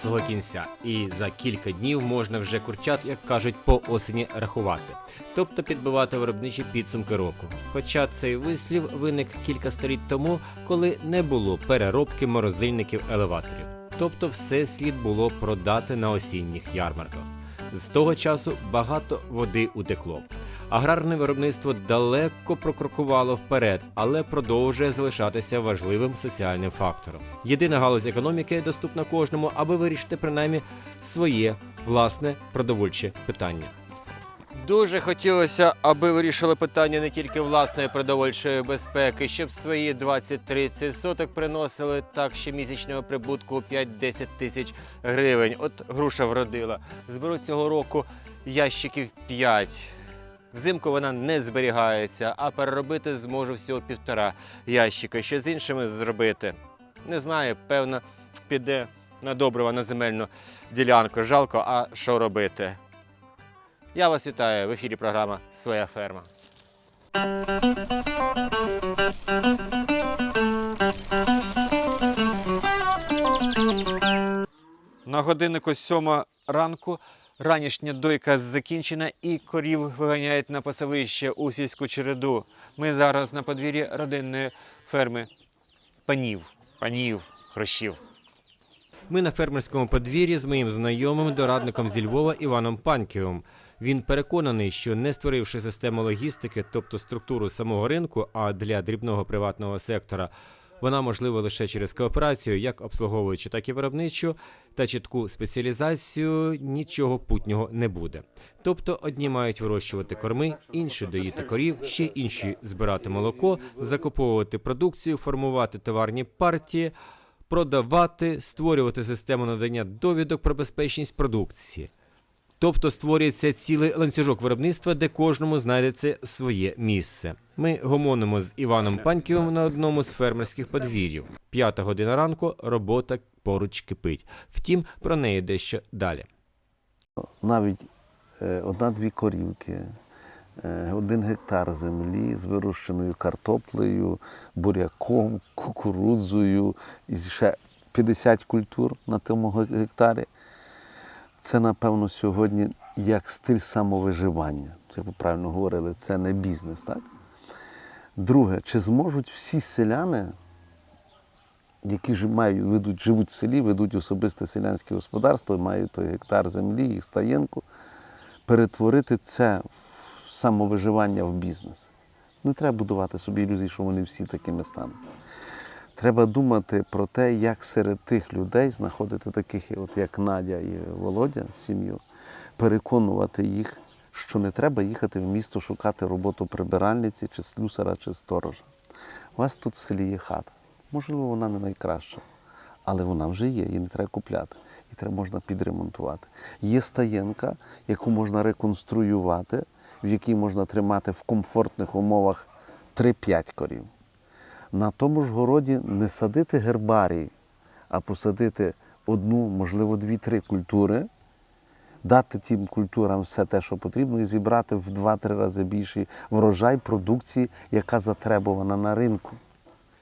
Свого кінця, і за кілька днів можна вже курчат, як кажуть, по осені рахувати, тобто підбивати виробничі підсумки року. Хоча цей вислів виник кілька століть тому, коли не було переробки морозильників елеваторів, тобто все слід було продати на осінніх ярмарках. З того часу багато води утекло. Аграрне виробництво далеко прокрокувало вперед, але продовжує залишатися важливим соціальним фактором. Єдина галузь економіки доступна кожному, аби вирішити принаймні своє власне продовольче питання. Дуже хотілося, аби вирішили питання не тільки власної продовольчої безпеки, щоб свої 20-30 соток приносили так щомісячного прибутку 5-10 тисяч гривень. От груша вродила. Зберу цього року ящиків 5. Взимку вона не зберігається, а переробити зможу всього півтора ящика. Що з іншими зробити? Не знаю, певно, піде на добрива на земельну ділянку. Жалко, а що робити? Я вас вітаю в ефірі програма Своя ферма. На годиннику сьома ранку ранішня дойка закінчена і корів виганяють на пасовище у сільську череду. Ми зараз на подвір'ї родинної ферми панів, панів, хрощів. Ми на фермерському подвір'ї з моїм знайомим дорадником зі Львова Іваном Панківим. Він переконаний, що не створивши систему логістики, тобто структуру самого ринку, а для дрібного приватного сектора, вона можлива лише через кооперацію, як обслуговуючи, так і виробничу, та чітку спеціалізацію нічого путнього не буде. Тобто одні мають вирощувати корми, інші доїти корів, ще інші збирати молоко, закуповувати продукцію, формувати товарні партії, продавати, створювати систему надання довідок про безпечність продукції. Тобто створюється цілий ланцюжок виробництва, де кожному знайдеться своє місце. Ми гомонимо з Іваном Паньківим на одному з фермерських подвір'їв. П'ята година ранку робота поруч кипить. Втім, про неї дещо далі. навіть е, одна-дві корівки, е, один гектар землі з вирощеною картоплею, буряком, кукурудзою і ще 50 культур на тому гектарі. Це, напевно, сьогодні як стиль самовиживання. Це ви правильно говорили, це не бізнес, так? Друге, чи зможуть всі селяни, які мають, ведуть, живуть в селі, ведуть особисте селянське господарство, мають той гектар землі і стаєнку, перетворити це в самовиживання в бізнес. Не треба будувати собі ілюзії, що вони всі такими стануть. Треба думати про те, як серед тих людей знаходити таких, от як Надя і Володя, сім'ю, переконувати їх, що не треба їхати в місто шукати роботу прибиральниці, чи слюсара, чи сторожа. У вас тут в селі є хата. Можливо, вона не найкраща, але вона вже є, її не треба купляти. І треба можна підремонтувати. Є стаєнка, яку можна реконструювати, в якій можна тримати в комфортних умовах 3-5 корів. На тому ж городі не садити гербарій, а посадити одну, можливо, дві-три культури, дати тим культурам все те, що потрібно, і зібрати в 2-3 рази більший врожай продукції, яка затребувана на ринку.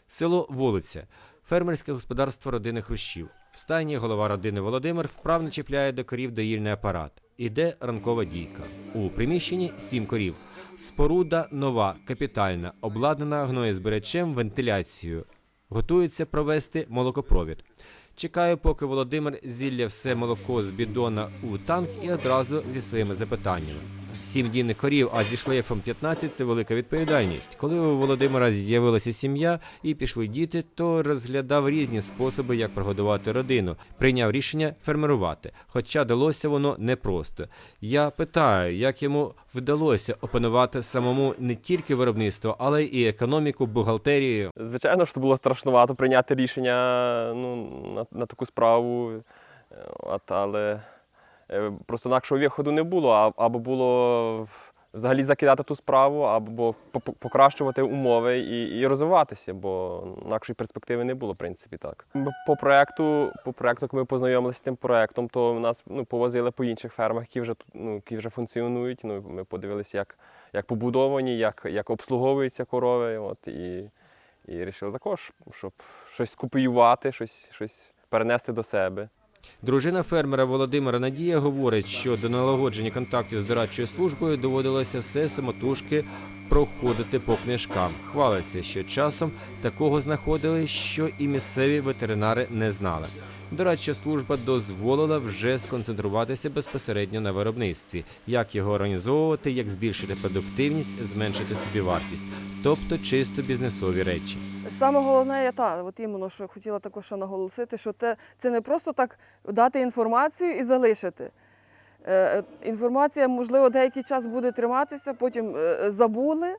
Село Волиця, фермерське господарство родини Хрущів. В стайні голова родини Володимир вправно чіпляє до корів доїльний апарат. Іде ранкова дійка. У приміщенні сім корів. Споруда нова, капітальна, обладнана гноєзберечем, вентиляцією. Готується провести молокопровід. Чекаю, поки Володимир зілля все молоко з бідона у танк і одразу зі своїми запитаннями. Сім дійних корів, а зі шлейфом 15 – це велика відповідальність. Коли у Володимира з'явилася сім'я і пішли діти, то розглядав різні способи, як прогодувати родину. Прийняв рішення фермерувати. Хоча далося воно непросто. Я питаю, як йому вдалося опанувати самому не тільки виробництво, але і економіку, бухгалтерію. Звичайно, що було страшнувато прийняти рішення ну, на, на таку справу, Е, от, але просто інакшого виходу не було. Або було взагалі закидати ту справу, або по- по- покращувати умови і, і розвиватися, бо інакшої перспективи не було, в принципі, так. По проекту, по проекту, коли ми познайомилися з тим проектом, то нас ну, повозили по інших фермах, які вже, ну, які вже функціонують. Ну, ми подивилися, як, як побудовані, як, як обслуговуються корови. От, і, і вирішили також, щоб щось скопіювати, щось, щось перенести до себе. Дружина фермера Володимира Надія говорить, що до налагодження контактів з дорадчою службою доводилося все самотужки проходити по книжкам. Хвалиться, що часом такого знаходили, що і місцеві ветеринари не знали. Дорадча служба дозволила вже сконцентруватися безпосередньо на виробництві, як його організовувати, як збільшити продуктивність, зменшити собівартість, тобто чисто бізнесові речі. Саме головне є та, от іменно, що хотіла також наголосити, що те, це не просто так дати інформацію і залишити. Е, е, інформація, можливо, деякий час буде триматися, потім е, забули.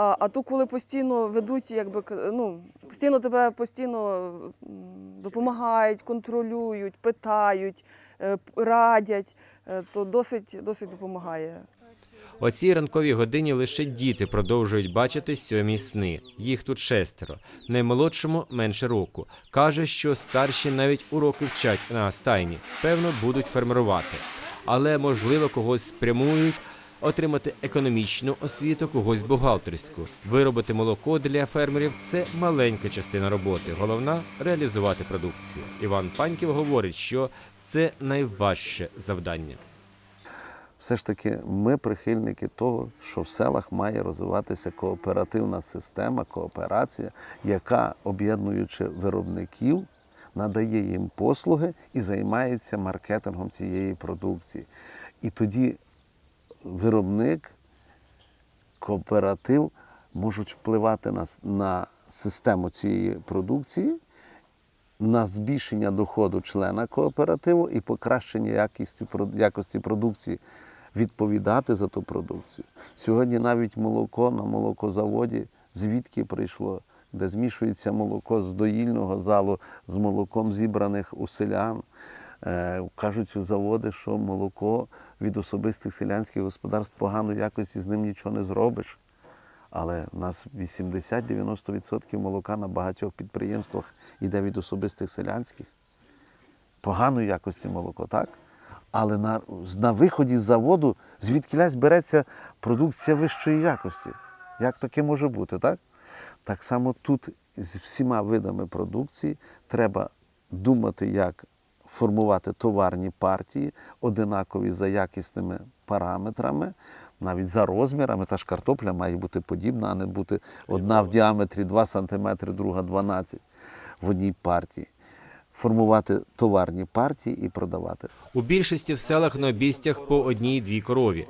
А, а ту, коли постійно ведуть, якби ну, постійно тебе постійно допомагають, контролюють, питають, е, радять, е, то досить, досить допомагає. О цій ранковій годині лише діти продовжують бачити сьомі сни. Їх тут шестеро. Наймолодшому менше року. Каже, що старші навіть уроки вчать на стайні. Певно, будуть фермерувати. Але можливо когось спрямують. Отримати економічну освіту, когось бухгалтерську. Виробити молоко для фермерів це маленька частина роботи. Головна реалізувати продукцію. Іван Паньків говорить, що це найважче завдання. Все ж таки, ми прихильники того, що в селах має розвиватися кооперативна система, кооперація, яка, об'єднуючи виробників, надає їм послуги і займається маркетингом цієї продукції. І тоді виробник, кооператив можуть впливати на, на систему цієї продукції, на збільшення доходу члена кооперативу і покращення якості, якості продукції, відповідати за ту продукцію. Сьогодні навіть молоко на молокозаводі звідки прийшло, де змішується молоко з доїльного залу з молоком зібраних у селян. Е, кажуть заводи, що молоко від особистих селянських господарств поганої якості з ним нічого не зробиш. Але в нас 80-90% молока на багатьох підприємствах йде від особистих селянських. Поганої якості молоко, так? Але на, на виході з заводу звідкілясь береться продукція вищої якості. Як таке може бути, так? Так само тут з всіма видами продукції треба думати, як формувати товарні партії, одинакові за якісними параметрами, навіть за розмірами. Та ж картопля має бути подібна, а не бути одна в діаметрі 2 см, друга 12 в одній партії. Формувати товарні партії і продавати. У більшості в селах на обістях по одній-дві корові.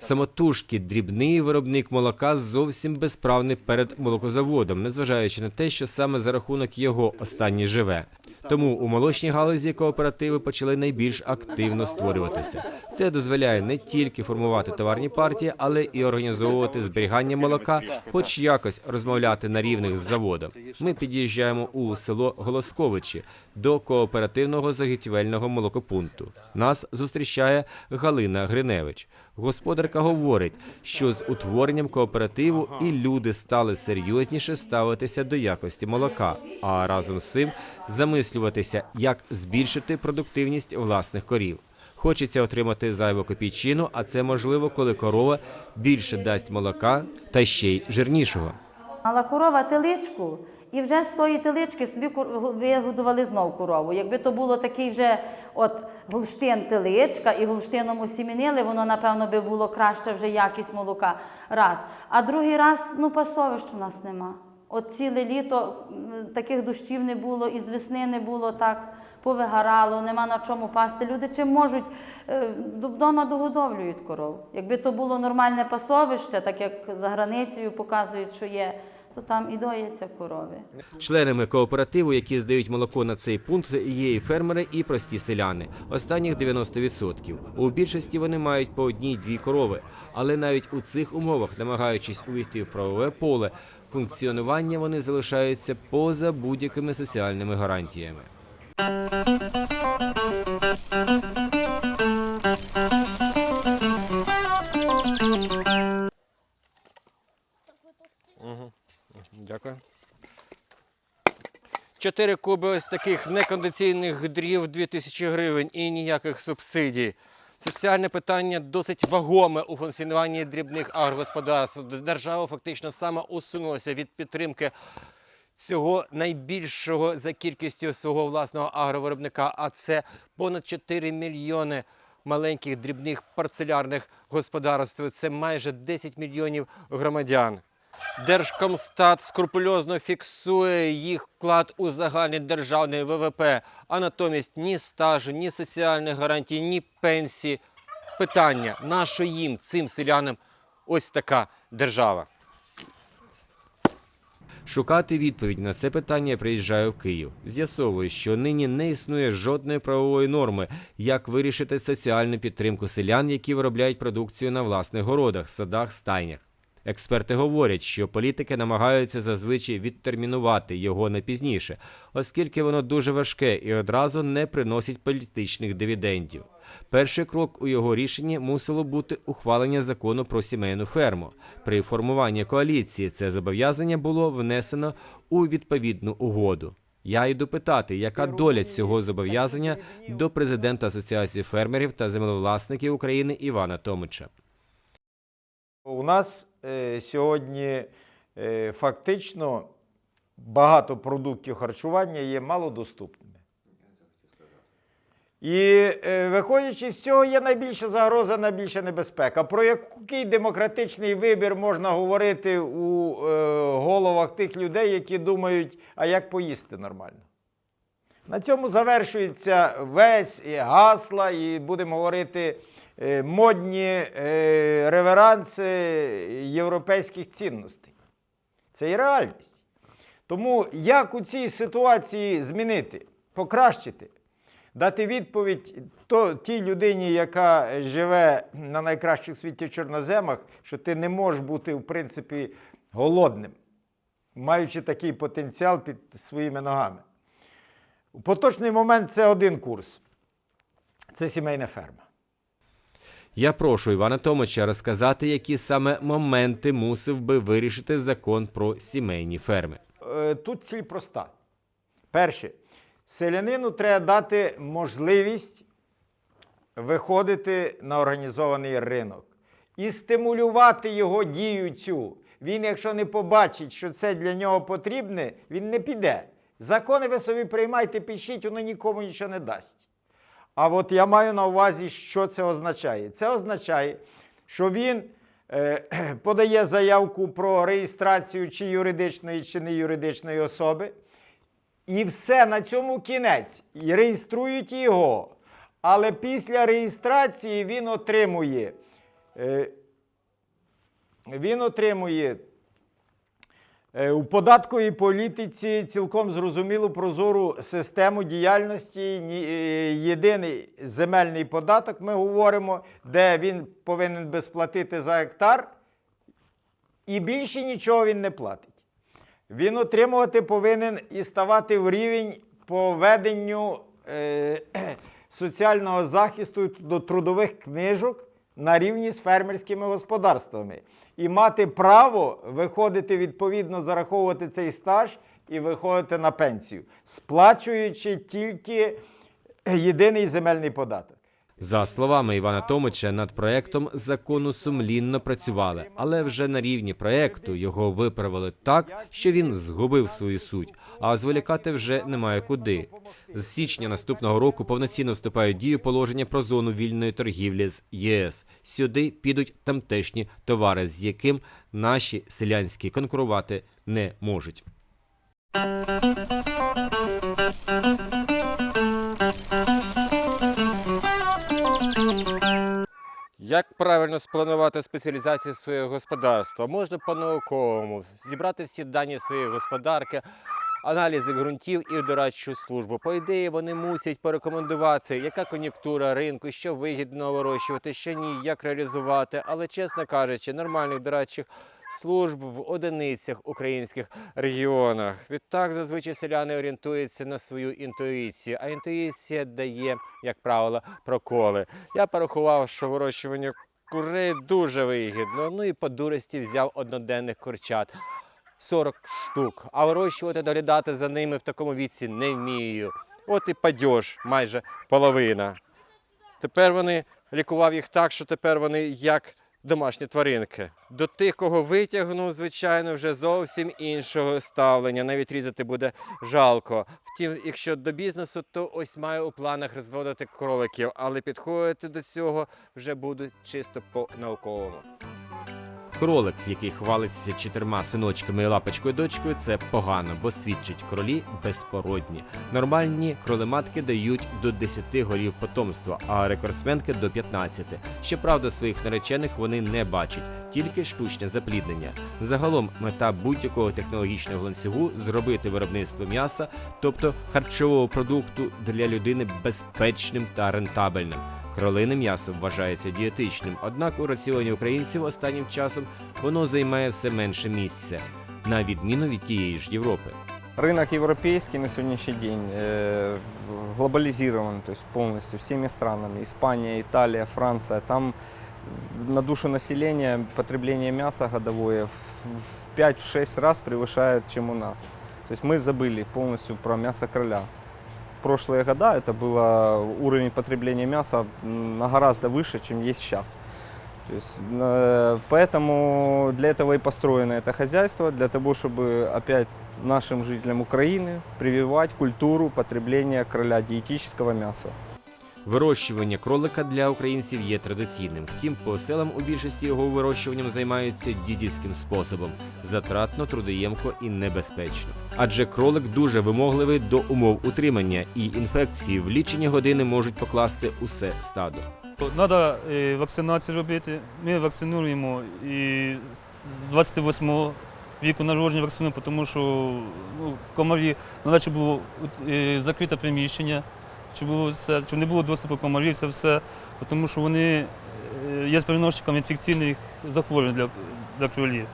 Самотужки дрібний виробник молока зовсім безправний перед молокозаводом, незважаючи на те, що саме за рахунок його останній живе. Тому у молочній галузі кооперативи почали найбільш активно створюватися. Це дозволяє не тільки формувати товарні партії, але і організовувати зберігання молока, хоч якось розмовляти на рівних з заводом. Ми під'їжджаємо у село Голосковичі до кооперативного заготівельного молокопункту. Нас зустрічає Галина Гриневич. Господарка говорить, що з утворенням кооперативу і люди стали серйозніше ставитися до якості молока, а разом з цим замислюватися, як збільшити продуктивність власних корів. Хочеться отримати зайву копійчину, а це можливо, коли корова більше дасть молока та ще й жирнішого. Мала корова теличку, і вже з тої телички собі вигодували знов корову. Якби то було такий вже от гулштин теличка і гулштином осімінили, воно напевно би було краще вже якість молока. Раз. А другий раз, ну пасовищ у нас нема. От ціле літо таких дощів не було, і з весни не було так. Повигорало, нема на чому пасти. Люди чим можуть е, вдома догодовлюють коров. Якби то було нормальне пасовище, так як за границею показують, що є, то там і доїться корови. Членами кооперативу, які здають молоко на цей пункт, є і фермери, і прості селяни. Останніх 90%. У більшості вони мають по одній-дві корови. Але навіть у цих умовах, намагаючись увійти в правове поле, функціонування вони залишаються поза будь-якими соціальними гарантіями. Дякую. Чотири куби ось таких некондиційних дрів 2000 гривень і ніяких субсидій. Соціальне питання досить вагоме у функціонуванні дрібних агрогосподарств. Держава фактично сама усунулася від підтримки цього найбільшого за кількістю свого власного агровиробника, а це понад 4 мільйони маленьких дрібних парцелярних господарств. Це майже 10 мільйонів громадян. Держкомстат скрупульозно фіксує їх вклад у загальний державний ВВП, а натомість ні стажу, ні соціальних гарантій, ні пенсії. Питання, на що їм, цим селянам, ось така держава? Шукати відповідь на це питання приїжджаю в Київ. З'ясовую, що нині не існує жодної правової норми, як вирішити соціальну підтримку селян, які виробляють продукцію на власних городах, садах, стайнях. Експерти говорять, що політики намагаються зазвичай відтермінувати його на пізніше, оскільки воно дуже важке і одразу не приносить політичних дивідендів. Перший крок у його рішенні мусило бути ухвалення закону про сімейну ферму. При формуванні коаліції це зобов'язання було внесено у відповідну угоду. Я йду питати, яка доля цього зобов'язання до президента Асоціації фермерів та землевласників України Івана Томича. У нас сьогодні е, фактично багато продуктів харчування є малодоступними. І е, виходячи з цього, є найбільша загроза, найбільша небезпека. Про який демократичний вибір можна говорити у е, головах тих людей, які думають, а як поїсти нормально? На цьому завершується весь і гасла, і будемо говорити е, модні е, реверанси європейських цінностей. Це і реальність. Тому як у цій ситуації змінити, покращити, дати відповідь то, тій людині, яка живе на найкращих світі чорноземах, що ти не можеш бути, в принципі, голодним, маючи такий потенціал під своїми ногами. У поточний момент це один курс. Це сімейна ферма. Я прошу Івана Томича розказати, які саме моменти мусив би вирішити закон про сімейні ферми. Е, Тут ціль проста. Перше, селянину треба дати можливість виходити на організований ринок і стимулювати його дію цю. Він, якщо не побачить, що це для нього потрібне, він не піде. Закони ви собі приймайте, пишіть, воно нікому нічого не дасть. А от я маю на увазі, що це означає. Це означає, що він е, подає заявку про реєстрацію чи юридичної, чи не юридичної особи. І все на цьому кінець. І реєструють його. Але після реєстрації він отримує, е, він отримує у податковій політиці цілком зрозумілу прозору систему діяльності. Е, Єдиний земельний податок, ми говоримо, де він повинен би сплатити за гектар, і більше нічого він не платить. Він отримувати повинен і ставати в рівень по веденню е, соціального захисту до трудових книжок на рівні з фермерськими господарствами. І мати право виходити відповідно, зараховувати цей стаж і виходити на пенсію, сплачуючи тільки єдиний земельний податок. За словами Івана Томича, над проектом закону сумлінно працювали, але вже на рівні проекту його виправили так, що він згубив свою суть. А зволікати вже немає куди. З січня наступного року повноцінно вступають в дію положення про зону вільної торгівлі з ЄС. Сюди підуть тамтешні товари, з яким наші селянські конкурувати не можуть. Як правильно спланувати спеціалізацію свого господарства? Можна по-науковому зібрати всі дані своєї господарки, аналізи ґрунтів і дорадчу службу. По ідеї, вони мусять порекомендувати, яка кон'юнктура ринку, що вигідно вирощувати, що ні, як реалізувати. Але, чесно кажучи, нормальних дорадчих служб в одиницях українських регіонах. Відтак зазвичай селяни орієнтуються на свою інтуїцію, а інтуїція дає, як правило, проколи. Я порахував, що вирощування курей дуже вигідно. Ну і по дурості взяв одноденних курчат. 40 штук. А вирощувати, доглядати за ними в такому віці не вмію. От і падьож, майже половина. Тепер вони лікував їх так, що тепер вони як домашні тваринки. До тих, кого витягнув, звичайно, вже зовсім іншого ставлення. Навіть різати буде жалко. Втім, якщо до бізнесу, то ось маю у планах розводити кроликів, але підходити до цього вже буду чисто по-науковому. Кролик, який хвалиться чотирма синочками і лапочкою дочкою, це погано, бо свідчить кролі безпородні. Нормальні кролематки дають до 10 голів потомства, а рекордсменки до 15. Щоправда, своїх наречених вони не бачать, тільки штучне запліднення. Загалом мета будь-якого технологічного ланцюгу зробити виробництво м'яса, тобто харчового продукту для людини безпечним та рентабельним. Кролине м'ясо вважається дієтичним, однак у раціоні українців останнім часом воно займає все менше місця, на відміну від тієї ж Європи. Рынок европейский на сегодняшний день э, глобализирован, то есть полностью всеми странами. Испания, Италия, Франция. Там на душу населения потребление мяса годовое в 5-6 раз превышает, чем у нас. То есть мы забыли полностью про мясо кроля. В прошлые года это было уровень потребления мяса м, на гораздо выше, чем есть сейчас. То есть, э, поэтому для этого и построено это хозяйство, для того, чтобы опять нашим жителям Украины прививать культуру потребления кроля диетического мяса. Вирощування кролика для українців є традиційним. Втім, по селам у більшості його вирощуванням займаються дідівським способом затратно, трудоємко і небезпечно. Адже кролик дуже вимогливий до умов утримання, і інфекції в лічені години можуть покласти усе стадо. Треба вакцинацію робити. Ми вакцинуємо і з 28 віку народження вакцинуємо, тому що ну, комарі, щоб було е, закрите приміщення, щоб, було це, щоб не було доступу комарів, це все, тому що вони е, є переносчиками інфекційних захворювань для, для кролів.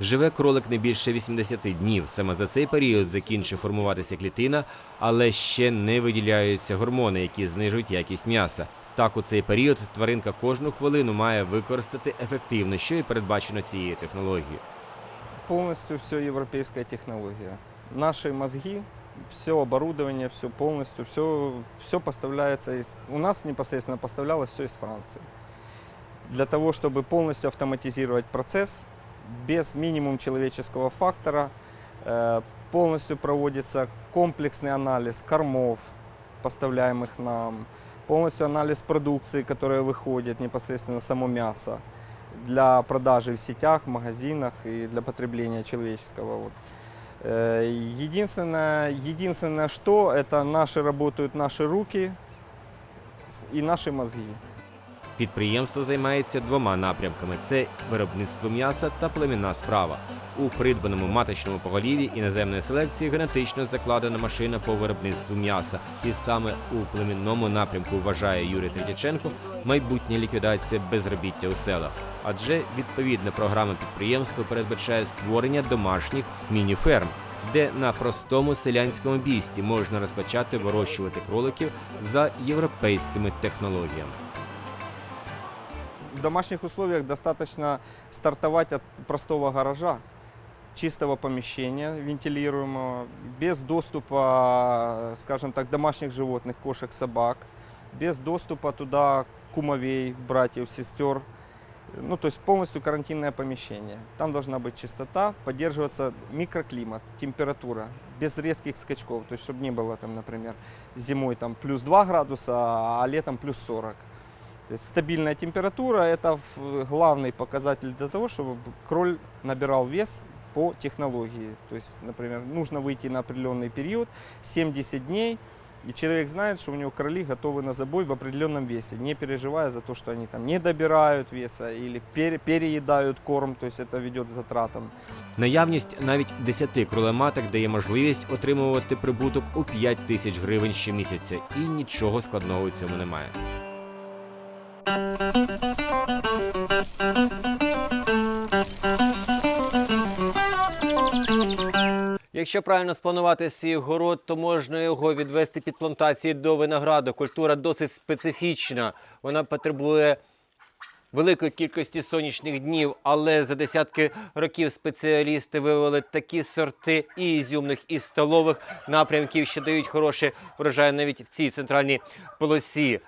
Живе кролик не більше 80 днів. Саме за цей період закінчить формуватися клітина, але ще не виділяються гормони, які знижують якість м'яса. Так, у цей період тваринка кожну хвилину має використати ефективно, що і передбачено цією технологією. Полностью все европейская технология. Наши мозги, все оборудование, все полностью, все, все поставляется из... У нас непосредственно поставлялось все из Франции. Для того, чтобы полностью автоматизировать процесс, без минимум человеческого фактора, э, полностью проводится комплексный анализ кормов, поставляемых нам, полностью анализ продукции, которая выходит непосредственно само мясо для продажи в сетях, магазинах и для потребления человеческого. Вот. Э, Единственное, единственное, что это наши работают наши руки и наши мозги. Підприємство займається двома напрямками: це виробництво м'яса та племінна справа. У придбаному маточному поголів'ї іноземної селекції генетично закладена машина по виробництву м'яса. І саме у племінному напрямку вважає Юрій Третяченко майбутня ліквідація безробіття у селах. Адже відповідна програма підприємства передбачає створення домашніх міні-ферм, де на простому селянському бісті можна розпочати вирощувати кроликів за європейськими технологіями. В домашних условиях достаточно стартовать от простого гаража, чистого помещения вентилируемого, без доступа, скажем так, домашних животных, кошек, собак, без доступа туда кумовей, братьев, сестер. Ну, то есть полностью карантинное помещение. Там должна быть чистота, поддерживаться микроклимат, температура, без резких скачков. То есть, чтобы не было там, например, зимой там плюс 2 градуса, а летом плюс 40. То есть стабильная температура – это в- главный показатель для того, чтобы кроль набирал вес по технологии. То есть, например, нужно выйти на определенный период, 70 дней, и человек знает, что у него кроли готовы на забой в определенном весе, не переживая за то, что они там не добирают веса или пере- переедают корм, то есть это ведет к затратам. Наявність навіть 10 кролематок дає можливість отримувати прибуток у 5 тисяч гривень щомісяця, і нічого складного у цьому немає. Якщо правильно спланувати свій город, то можна його відвести під плантації до винограду. Культура досить специфічна. Вона потребує великої кількості сонячних днів, але за десятки років спеціалісти вивели такі сорти і ізюмних, і столових напрямків, що дають хороший врожай навіть в цій центральній полосі.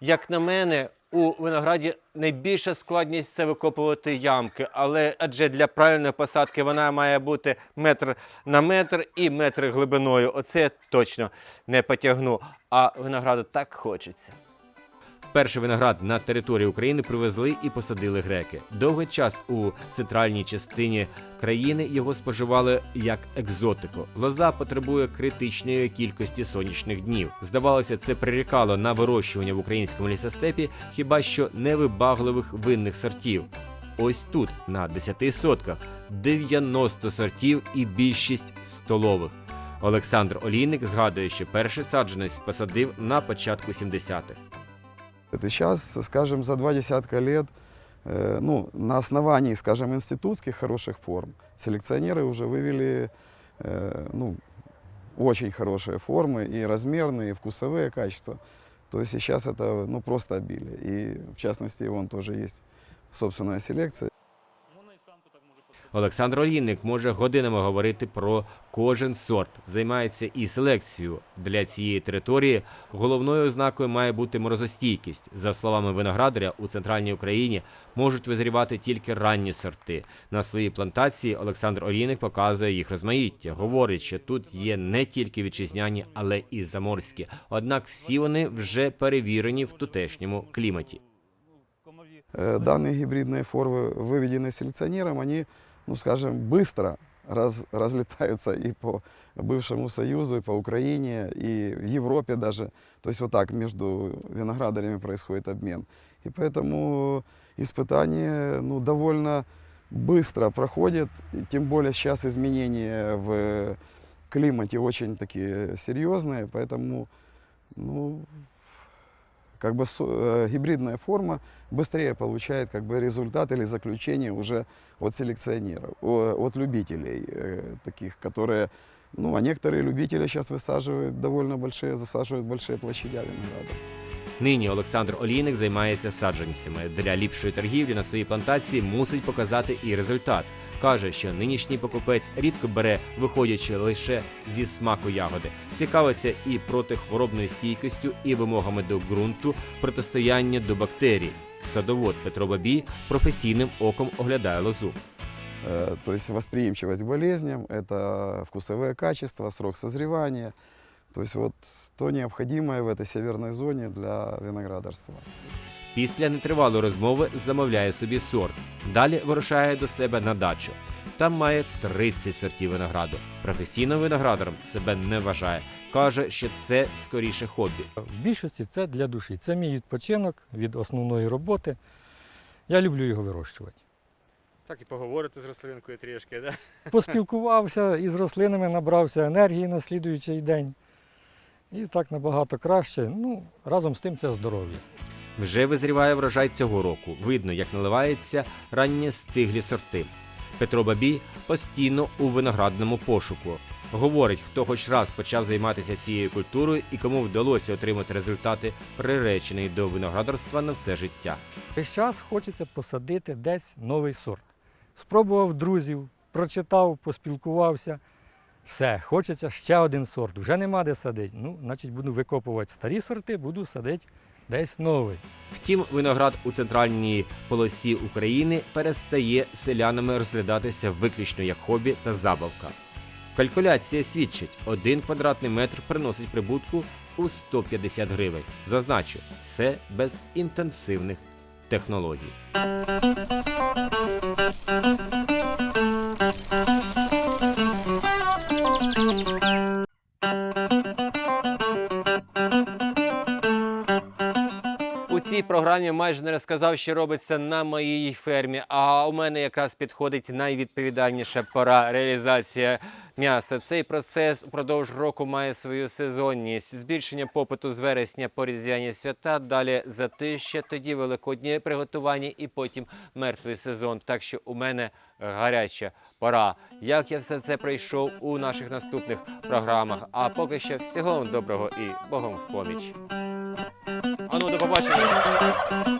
Як на мене, У винограді найбільша складність це викопувати ямки, але адже для правильної посадки вона має бути метр на метр і метр глибиною. Оце точно не потягну. А винограду так хочеться. Перший виноград на території України привезли і посадили греки. Довгий час у центральній частині країни його споживали як екзотику. Лоза потребує критичної кількості сонячних днів. Здавалося, це прирікало на вирощування в українському лісостепі хіба що невибагливих винних сортів. Ось тут, на 10 сотках, 90 сортів і більшість столових. Олександр Олійник згадує, що перший саджанець посадив на початку 70-х. Это сейчас, скажем, за два десятка лет, э, ну, на основании, скажем, институтских хороших форм, селекционеры уже вывели, э, ну, очень хорошие формы, и размерные, и вкусовые качества. То есть сейчас это, ну, просто обилие. И, в частности, вон тоже есть собственная селекция. Олександр Олійник може годинами говорити про кожен сорт, займається і селекцією. Для цієї території головною ознакою має бути морозостійкість. За словами виноградаря, у центральній Україні можуть визрівати тільки ранні сорти. На своїй плантації Олександр Олійник показує їх розмаїття. Говорить, що тут є не тільки вітчизняні, але і заморські. Однак всі вони вже перевірені в тутешньому кліматі. Э, Данные гибридные формы, выведенные селекционером, они, ну, скажем, быстро раз- разлетаются и по бывшему Союзу, и по Украине, и в Европе даже. То есть вот так между виноградарями происходит обмен. И поэтому испытания ну, довольно быстро проходят, и тем более сейчас изменения в климате очень такие серьезные, поэтому ну, как бы со- э, гибридная форма быстрее получает как бы результат или заключение уже от селекционеров, о- от любителей э, таких, которые, ну, а некоторые любители сейчас высаживают довольно большие, засаживают большие площадя винограда. Нині Олександр Олійник займається саджанцями. Для ліпшої торгівлі на своїй плантації мусить показати і результат. Каже, що нинішній покупець рідко бере, виходячи лише зі смаку ягоди. Цікавиться і протихворобною стійкістю, і вимогами до ґрунту, протистояння до бактерій. Садовод Петро Бабій професійним оком оглядає лозу. Э, То есть восприимчивость к болезням, это вкусовые качества, срок созревания. То есть вот то необходимое в этой северной зоне для виноградарства. Після нетривалої розмови замовляє собі сорт. Далі вирушає до себе на дачу. Там має 30 сортів винограду. Професійним виноградаром себе не вважає. Каже, що це скоріше хобі. В більшості це для душі. Це мій відпочинок від основної роботи. Я люблю його вирощувати. Так і поговорити з рослинкою трішки, да? Поспілкувався із рослинами, набрався енергії на слідуючий день. І так набагато краще. Ну, разом з тим це здоров'я. Вже визріває врожай цього року. Видно, як наливаються ранні стиглі сорти. Петро Бабій постійно у виноградному пошуку. Говорить, хто хоч раз почав займатися цією культурою і кому вдалося отримати результати, приречений до виноградарства на все життя. Весь час хочеться посадити десь новий сорт. Спробував друзів, прочитав, поспілкувався. Все, хочеться ще один сорт. Вже нема де садити. Ну, значить, буду викопувати старі сорти, буду садити десь новий. Втім, виноград у центральній полосі України перестає селянами розглядатися виключно як хобі та забавка. Калькуляція свідчить, один квадратний метр приносить прибутку у 150 гривень. Зазначу, це без інтенсивних технологій. Цій програмі майже не розказав, що робиться на моїй фермі. А у мене якраз підходить найвідповідальніша пора реалізація м'яса. Цей процес упродовж року має свою сезонність. Збільшення попиту з вересня по різдвяні свята, далі затища, тоді великодні приготування і потім мертвий сезон. Так що у мене гаряча пора. Як я все це пройшов у наших наступних програмах. А поки що всього вам доброго і Богом в поміч. Ану, до побачення.